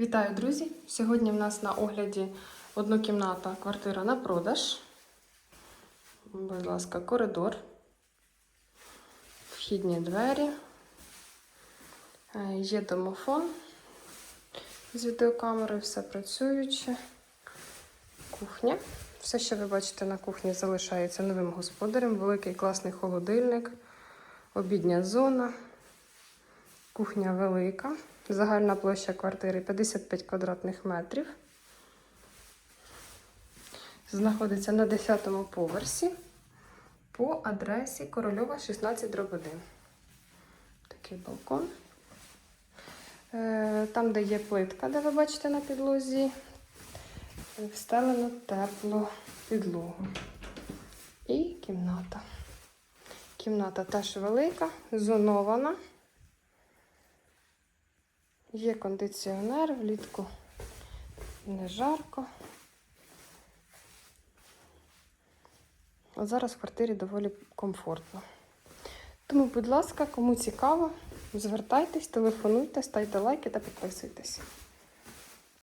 Вітаю, друзі! Сьогодні в нас на огляді однокімната квартира на продаж. Будь ласка, коридор, вхідні двері, Е, є домофон з відеокамерою, все працююче. Кухня. Все, що ви бачите на кухні, залишається новим господарем. Великий класний холодильник, обідня зона. Кухня велика. Загальна площа квартири 55 квадратних метрів. Знаходиться на 10-му поверсі по адресі Корольова 16 1. Такий балкон. Е, Там, де є плитка, де ви бачите на підлозі, встелено теплу підлогу. І кімната. Кімната теж велика, зонована. Є кондиціонер влітку, не жарко. От зараз в квартирі доволі комфортно. Тому, будь ласка, кому цікаво, звертайтесь, телефонуйте, ставте лайки та підписуйтесь.